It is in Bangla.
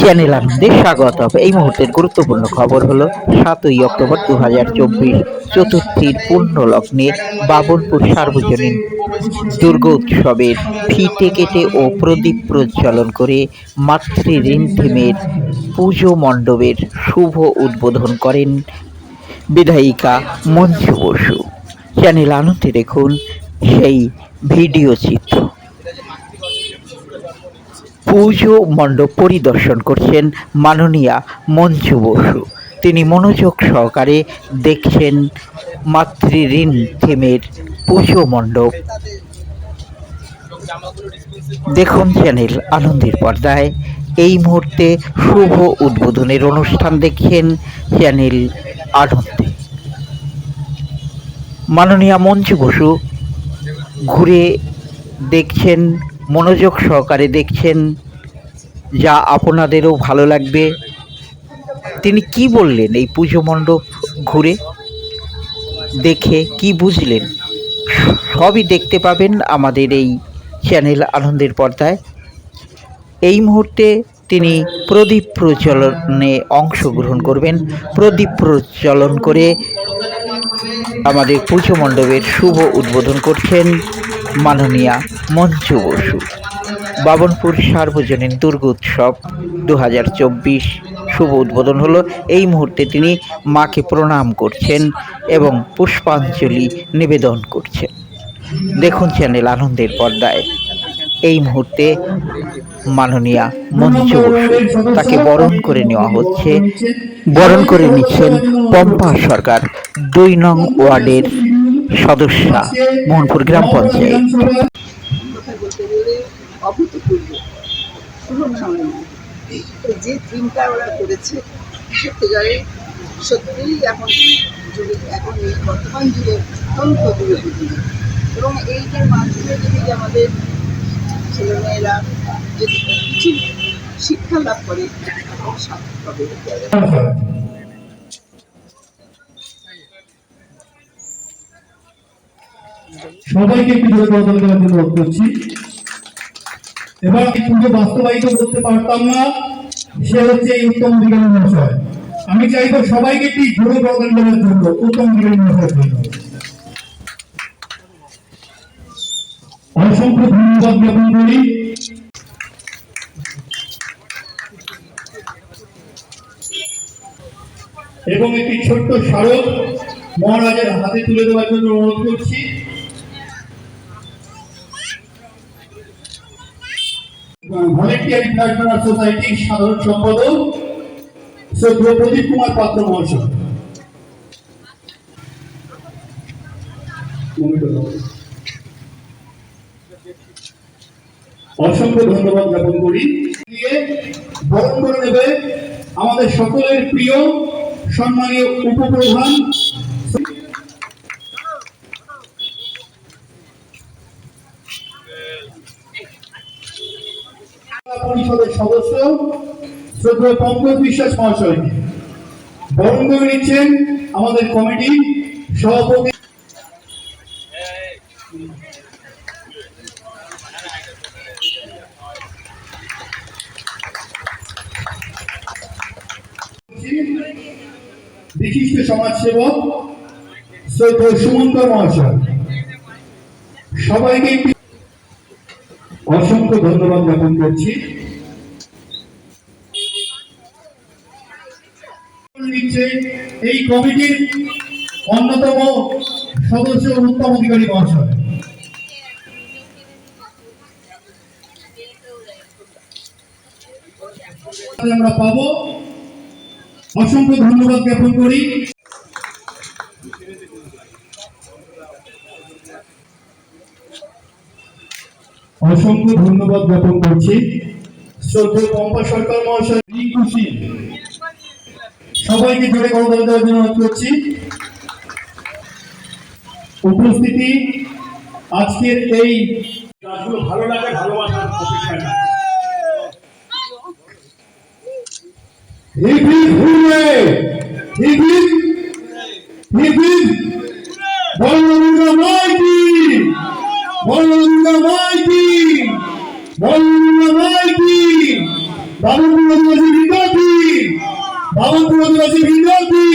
চ্যানেল আনন্দে স্বাগত। এই মুহূর্তের গুরুত্বপূর্ণ খবর হলো, সাতই অক্টোবর দু হাজার চব্বিশ, চতুর্থীর পূর্ণ লগ্নে বাবনপুর সার্বজনীন দুর্গ উৎসবের ফিতে কেটে ও প্রদীপ প্রজ্বলন করে মাতৃঋণ থিমের পুজো মণ্ডপের শুভ উদ্বোধন করেন বিধায়িকা মঞ্জু বসু। চ্যানেল আনন্দে দেখুন সেই ভিডিও চিত্র। পুজো মণ্ডপ পরিদর্শন করছেন মাননীয়া মঞ্জু বসু। তিনি মনোযোগ সহকারে দেখছেন মাতৃঋণ থিমের পুজো মণ্ডপ। দেখুন চ্যানেল আনন্দের পর্দায়। এই মুহূর্তে শুভ উদ্বোধনের অনুষ্ঠান দেখছেন চ্যানেল আনন্দে। মাননীয়া মঞ্জু বসু, ঘুরে দেখছেন মনোযোগ সহকারে দেখছেন যা আপনাদেরও ভালো লাগবে। তিনি কি বললেন এই পুজো মণ্ডপ ঘুরে? দেখে কি বুঝলেন? সবই দেখতে পাবেন আমাদের এই চ্যানেল আনন্দের পর্দায়। এই মুহূর্তে তিনি প্রদীপ প্রচলনে অংশগ্রহণ করবেন। প্রদীপ প্রচলন করে আমাদের পুজো মণ্ডপের শুভ উদ্বোধন করছেন। মাননীয়া মঞ্জু বসু। বাবনপুর সার্বজনীন দুর্গোৎসব দু হাজার চব্বিশ শুভ উদ্বোধন হলো। এই মুহূর্তে তিনি মাকে প্রণাম করছেন এবং পুষ্পাঞ্জলি নিবেদন করছেন। দেখুন চ্যানেল আনন্দের পর্দায়। এই মুহূর্তে মাননীয়া বসু তাকে বরণ করে নেওয়া হচ্ছে। বরণ করে নিচ্ছেন পম্পা সরকার দুই নং ওয়ার্ডের সদস্যা, মোহনপুর গ্রাম পঞ্চায়েত। যে থিমটা ওরা করেছে সত্যিকারে সত্যিই এখন যুগে এখন এই বর্তমান যুগে অত্যন্ত গুরুত্বপূর্ণ এবং এইটার মাধ্যমে যদি আমাদের ছেলেমেয়েরা যদি কিছু শিক্ষা লাভ করে তখন সার্থক হবে সবাইকে ধরে করার জন্য অনুরোধ করছি। এবার পুজো বাস্তবায়িত করতে পারতাম না, সে হচ্ছে এই উত্তম অধিকারী মহাশয়। আমি চাইব সবাইকে একটি জোরে বদল করার জন্য উত্তম অধিকারী মহাশয়ের জন্য। অসংখ্য ধন্যবাদ জ্ঞাপন করি। এবং একটি ছোট্ট স্মারক মহারাজের হাতে তুলে দেওয়ার জন্য অনুরোধ করছি। ভলেন্টিয়ারি সোসাইটির সাধারণ সম্পাদক প্রদীপ কুমার পাত্র মহাশয়। অসংখ্য ধন্যবাদ জ্ঞাপন করি। বরণ করে নেবে আমাদের সকলের প্রিয়, সম্মানীয় উপপ্রধান পরিষদের সদস্য শ্রদ্ধেয় পঙ্কজ বিশ্বাস মহাশয়কে বরণ করে নিচ্ছেন আমাদের কমিটি সভাপতি। বিশিষ্ট সমাজসেবক শ্রদ্ধেয় সুমন্তর মহাশয়। সবাইকে অসংখ্য ধন্যবাদ জ্ঞাপন করছি। এই কমিটির অন্যতম সদস্য উত্তম অধিকারী মহাশয়। আমরা পাবো। অসংখ্য ধন্যবাদ জ্ঞাপন করি। অসংখ্য ধন্যবাদ জ্ঞাপন করছি। শ্রদ্ধেয় পম্পা সরকার মহাশয় এই সবাইকে জোরে দেওয়ার জন্য অনুরোধ করছি। উপস্থিতি আজকের এই গাছগুলো ভালো লাগে ভালোবাসার প্রতিষ্ঠাটা হিবির মাইতি বাবনপুর আদিবাসী বিদ্যার্থী বাবনপুর আদিবাসী বিদ্যার্থী